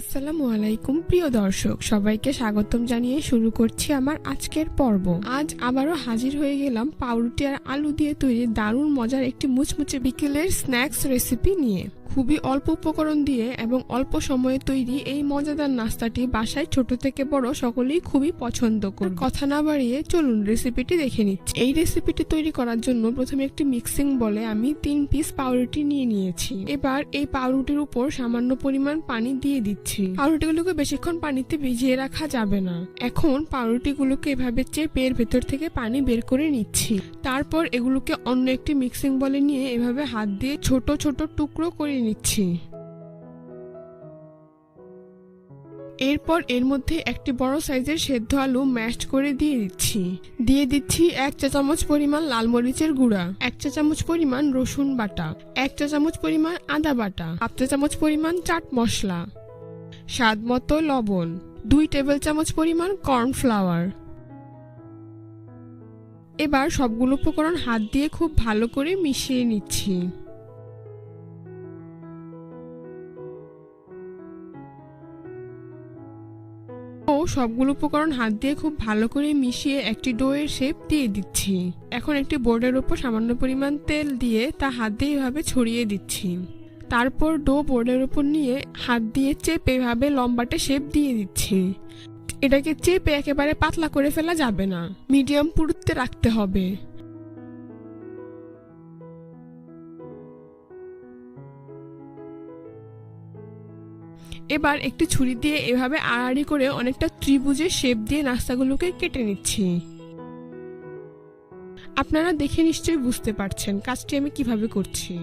আসসালামু আলাইকুম, প্রিয় দর্শক। সবাইকে স্বাগতম জানিয়ে শুরু করছি আমার আজকের পর্ব। আজ আবারও হাজির হয়ে গেলাম পাউরুটি আর আলু দিয়ে তৈরি দারুণ মজার একটি মুচমুচে বিকেলের স্ন্যাক্স রেসিপি নিয়ে। খুবই অল্প উপকরণ দিয়ে এবং অল্প সময়ে তৈরি এই মজাদার নাস্তাটি বাসায় ছোট থেকে বড় সকলেই খুবই পছন্দ করে কথা না বাড়িয়ে চলুন রেসিপিটি দেখে নিচ্ছি। এই রেসিপিটি তৈরি করার জন্য প্রথমে একটি মিক্সিং বলে আমি তিন পিস পাউরুটি নিয়ে নিয়েছি। এবার এই পাউরুটির উপর সামান্য পরিমাণ পানি দিয়ে দিচ্ছি। পাউরুটিগুলোকে বেশিক্ষণ পানিতে ভিজিয়ে রাখা যাবে না। এখন পাউরুটিগুলোকে এভাবে চেপে এর ভেতর থেকে পানি বের করে নিচ্ছি। তারপর এগুলোকে অন্য একটি মিক্সিং বলে নিয়ে এভাবে হাত দিয়ে ছোট ছোট টুকরো করে নিচ্ছি। এরপর এর মধ্যে একটি বড় সাইজের সেদ্ধ আলু ম্যাশ করে দিয়ে দিচ্ছি। দিয়ে দিচ্ছি এক চা চামচ পরিমাণ লাল মরিচের গুঁড়া, এক চা চামচ পরিমাণ রসুন বাটা, এক চা চামচ পরিমাণ আদা বাটা, হাফ চা চামচ পরিমাণ চাট মশলা, স্বাদ মতো লবণ, দুই টেবিল চামচ পরিমাণ কর্নফ্লাওয়ার। এবার সবগুলো উপকরণ হাত দিয়ে খুব ভালো করে মিশিয়ে নিচ্ছি। সবগুলো উপকরণ হাত দিয়ে খুব ভালো করে মিশিয়ে একটি ডোয়ের শেপ দিয়ে দিচ্ছি। এখন একটি বোর্ডের উপর সামান্য পরিমাণ তেল দিয়ে তা হাত দিয়ে এভাবে ছড়িয়ে দিচ্ছি। তারপর ডো বোর্ডের উপর নিয়ে হাত দিয়ে চেপে এভাবে লম্বাটে শেপ দিয়ে দিচ্ছি। এটাকে চেপে একেবারে পাতলা করে ফেলা যাবে না। মিডিয়াম পুরুত্বে রাখতে হবে। এবার একটি ছুরি দিয়ে এভাবে আড়াআড়ি করে অনেকটা ত্রিভুজের শেপ দিয়ে নাস্তাগুলোকে কেটে নিচ্ছি। আপনারা দেখে নিশ্চয়ই বুঝতে পারছেন কাজটি আমি কীভাবে করছি।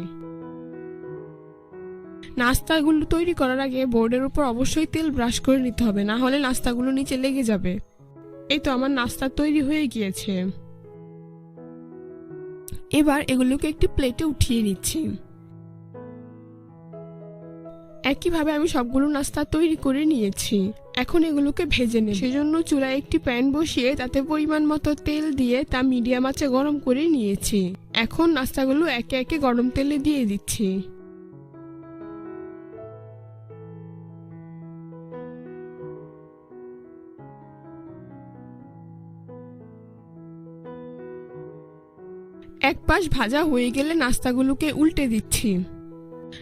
নাস্তাগুলো তৈরি করার আগে বোর্ডের উপর অবশ্যই তেল ব্রাশ করে নিতে হবে, না হলে নাস্তাগুলো নিচে লেগে যাবে। এই তো আমার নাস্তা তৈরি হয়ে গিয়েছে। এবার এগুলোকে একটি প্লেটে উঠিয়ে নিচ্ছি। একইভাবে আমি সবগুলো নাস্তা তৈরি করে নিয়েছি। এখন এগুলোকে ভেজে নেব। সেজন্য চুলায় একটি প্যান বসিয়ে তাতে পরিমাণ মতো তেল দিয়ে তা মিডিয়াম আঁচে গরম করে নিয়েছি। এখন নাস্তাগুলো একে একে গরম তেলে দিয়ে দিচ্ছি। এক পাশ ভাজা হয়ে গেলে নাস্তাগুলোকে উল্টে দিচ্ছি।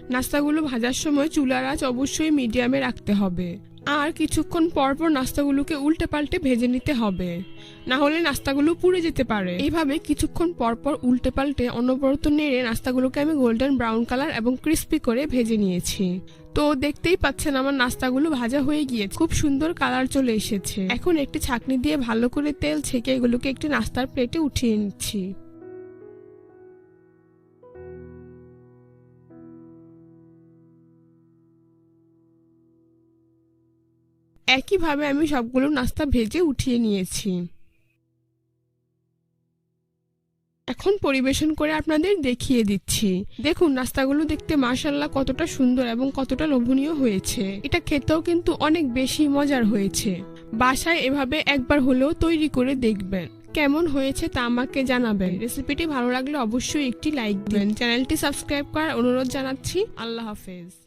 নাস্তাগুলো ভাজার সময় চুলার আঁচ অবশ্যই মিডিয়ামে রাখতে হবে। আর কিছুক্ষণ পর পর নাস্তাগুলোকে উল্টে পাল্টে ভেজে নিতে হবে। না হলে নাস্তাগুলো পুড়ে যেতে পারে। এইভাবে কিছুক্ষণ পর পর উল্টে পাল্টে অনবরত নেড়ে নাস্তাগুলোকে আমি গোল্ডেন ব্রাউন কালার এবং ক্রিস্পি করে ভেজে নিয়েছি। তো দেখতেই পাচ্ছেন আমার নাস্তাগুলো ভাজা হয়ে গিয়েছে। খুব সুন্দর কালার চলে এসেছে। এখন একটি ছাকনি দিয়ে ভালো করে তেল ছেঁকে এগুলোকে একটি নাস্তার প্লেটে উঠিয়ে নিচ্ছি। একইভাবে আমি সবগুলো নাস্তা ভেজে উঠিয়ে নিয়েছি। এখন পরিবেশন করে আপনাদের দেখিয়ে দিচ্ছি। দেখুন, নাস্তাগুলো দেখতে মাশাল্লাহ কতটা সুন্দর এবং কতটা লোভনীয় হয়েছে। এটা খেতেও কিন্তু অনেক বেশি মজার হয়েছে। বাসায় এভাবে একবার হলেও তৈরি করে দেখবেন। কেমন হয়েছে তা আমাকে জানাবেন। রেসিপিটি ভালো লাগলে অবশ্যই একটি লাইক দিবেন। চ্যানেলটি সাবস্ক্রাইব করার অনুরোধ জানাচ্ছি। আল্লাহ হাফেজ।